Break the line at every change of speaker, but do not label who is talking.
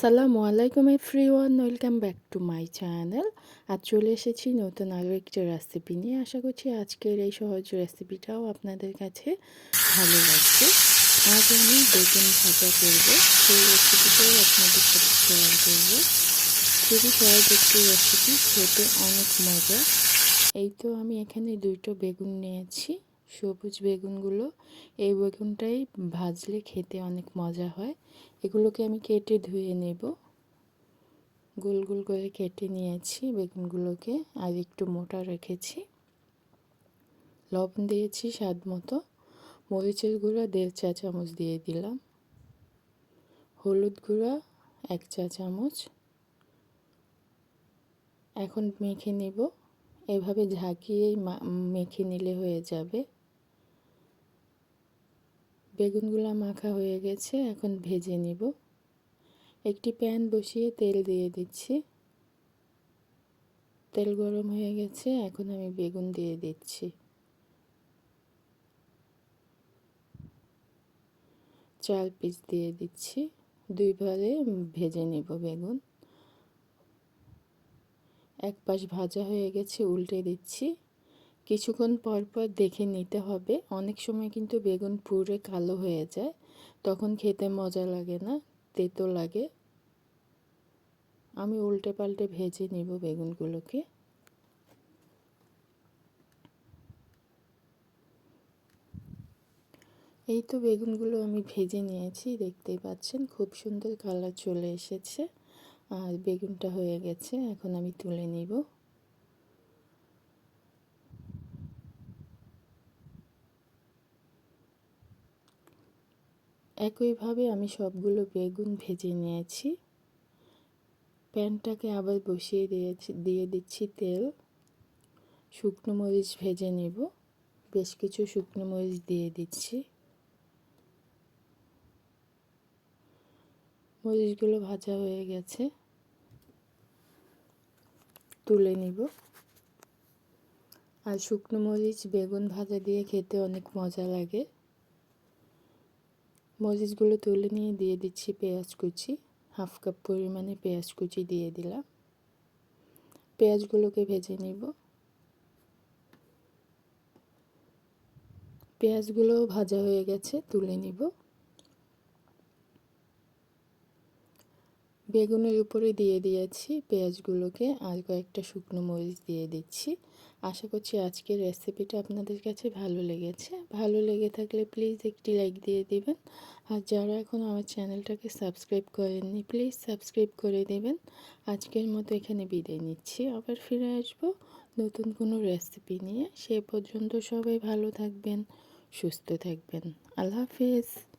আসসালামু আলাইকুম free one welcome back to my channel. আর চলে এসেছি নতুন আরও একটি রেসিপি নিয়ে। আশা করছি আজকের এই সহজ রেসিপিটাও আপনাদের কাছে ভালো লাগবে। আজ আমি বেগুন ভাজা করব। সেই রেসিপিটাও আপনাদের সাথে শেয়ার করব। খুবই সহজ একটি রেসিপি, খেতে অনেক মজা। এই তো আমি এখানে দুটো বেগুন নিয়েছি। সবুজ বেগুনগুলো। এই বেগুনটাই ভাজলে খেতে অনেক মজা হয়। এগুলোকে আমি কেটে ধুয়ে নেব। গোল গোল করে কেটে নিয়েছি বেগুনগুলোকে। আর একটু মোটা রেখেছি। লবণ দিয়েছি স্বাদ মতো। মরিচের গুঁড়া দেড় চা চামচ দিয়ে দিলাম। হলুদ গুঁড়া এক চা চামচ। এখন মেখে নেব। এভাবে ঝাঁকিয়েই মেখে নিলে হয়ে যাবে। বেগুনগুলো মাখা হয়ে গেছে, এখন ভেজে নিব। একটি প্যান বসিয়ে তেল দিয়ে দিচ্ছি। তেল গরম হয়ে গেছে, এখন আমি বেগুন দিয়ে দিচ্ছি। চার পিস দিয়ে দিচ্ছি দুইবারে ভেজে নেব বেগুন। এক পাশ ভাজা হয়ে গেছে, উল্টে দিচ্ছি। কিছুক্ষণ পর পর দেখে নিতে হবে। অনেক সময় কিন্তু বেগুন পুরে কালো হয়ে যায়। তখন খেতে মজা লাগে না, তেতো লাগে। আমি উল্টে পাল্টে ভেজে নিব বেগুনগুলোকে। এই তো বেগুনগুলো আমি ভেজে নিয়েছি, দেখতেই পাচ্ছেন খুব সুন্দর কালার চলে এসেছে। আর বেগুনটা হয়ে গেছে, এখন আমি তুলে নিব। একইভাবে আমি সবগুলো বেগুন ভেজে নিয়েছি। প্যানটাকে আবার বসিয়ে দিয়েছি, দিয়ে দিচ্ছি তেল। শুকনো মরিচ ভেজে নেব। বেশ কিছু শুকনো মরিচ দিয়ে দিচ্ছি। মরিচগুলো ভাজা হয়ে গেছে। তুলে নিব। আর শুকনো মরিচ, বেগুন ভাজা দিয়ে খেতে অনেক মজা লাগে। মরিচগুলো তুলে নিয়ে দিয়ে দিচ্ছি পেঁয়াজ কুচি, হাফ কাপ পরিমাণে পেঁয়াজ কুচি দিয়ে দিলাম। পেঁয়াজগুলোকে ভেজে নিব। পেঁয়াজগুলো ভাজা হয়ে গেছে, তুলে নিব। বেগুনের উপরে দিয়ে দিয়েছি পেঁয়াজগুলোকে আর কয়েকটা শুকনো মরিচ দিয়ে দিচ্ছি। আশা করছি আজকের রেসিপিটা আপনাদের কাছে ভালো লেগেছে। ভালো লেগে থাকলে প্লিজ একটি লাইক দিয়ে দিবেন। আর যারা এখন আমার চ্যানেলটাকে সাবস্ক্রাইব করেননি, প্লিজ সাবস্ক্রাইব করে দেবেন। আজকের মতো এখানে বিদায় নিচ্ছি। আবার ফিরে আসব নতুন কোনো রেসিপি নিয়ে। সে পর্যন্ত সবাই ভালো থাকবেন, সুস্থ থাকবেন। আল্লাহ হাফিজ।